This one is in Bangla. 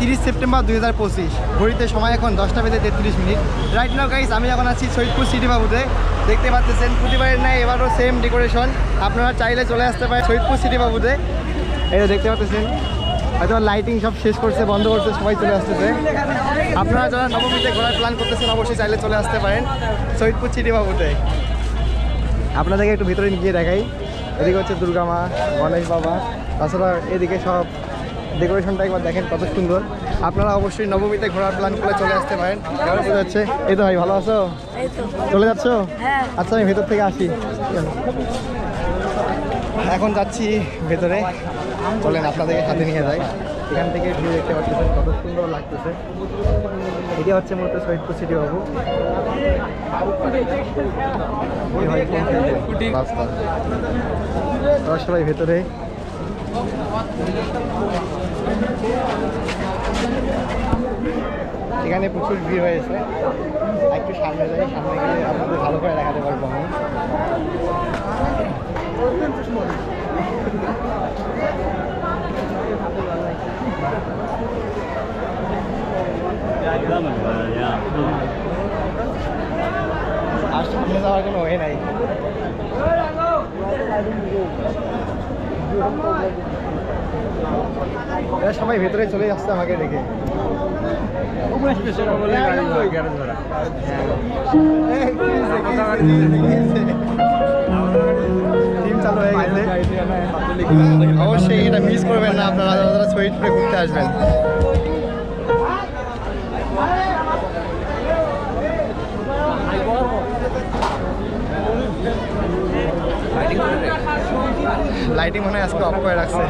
তিরিশ সেপ্টেম্বর দুই হাজার পঁচিশ। ঘড়িতে সময় এখন দশটা বেজে তেত্রিশ মিনিট। রাইট নাও গাইস আমি এখন আছি সৈয়দপুর সিটি বাবুতে দেখতে পাচ্ছেন প্রতিবারের ন্যায় এবারও সেম ডেকোরেশন আপনারা চাইলে চলে আসতে পারেন সৈয়দপুর সিটি বাবুতে যে দেখতে পাচ্ছেন হয়তো লাইটিং সব শেষ করছে, বন্ধ করছে, সবাই চলে আসতেছে। আপনারা যারা নবমীতে ঘোরার প্ল্যান করতেছেন, অবশ্যই চাইলে চলে আসতে পারেন সৈয়দপুর সিটি বাবুতে আপনাদেরকে একটু ভিতরে গিয়ে দেখাই। এদিকে হচ্ছে দুর্গা মা, গণেশ বাবা, তাছাড়া এদিকে সব ডেকোরেশনটা একবার দেখেন কত সুন্দর। আপনারা অবশ্যই নবমীতে ঘোরার প্ল্যান করে চলে আসতে পারেন। কেমন বোঝা যাচ্ছে এই তো ভাই ভালো আছো? চলে যাচ্ছ? হ্যাঁ। আচ্ছা আমি ভেতর থেকে আসি। এখন যাচ্ছি ভেতরে। চলেন আপনাদেরকে সাথে নিয়ে যাই। এখান থেকে ভিউ দেখতে পাচ্ছেন কত সুন্দর লাগতেছে। এটি হচ্ছে মূলত সৈয়দপুর সিটি বাবু। সবাই ভেতরে। এখানে প্রচুর ভিড় হয়েছে। একটু সামনে যাই, সামনে গিয়ে আপনাদের ভালো করে দেখাতে পারব আমি। আর সামনে যাওয়ার কোনো ওয়ে নাই। এরা সবাই ভেতরে চলে যাচ্ছে আমাকে দেখে। টিম চালু হয়ে গেছে। অবশ্যই এটা মিস করবেন না আপনারা ছবি যারা ঘুরতে আসবেন। লাইটিং মনে হয় আজকে অফ করে রাখছে।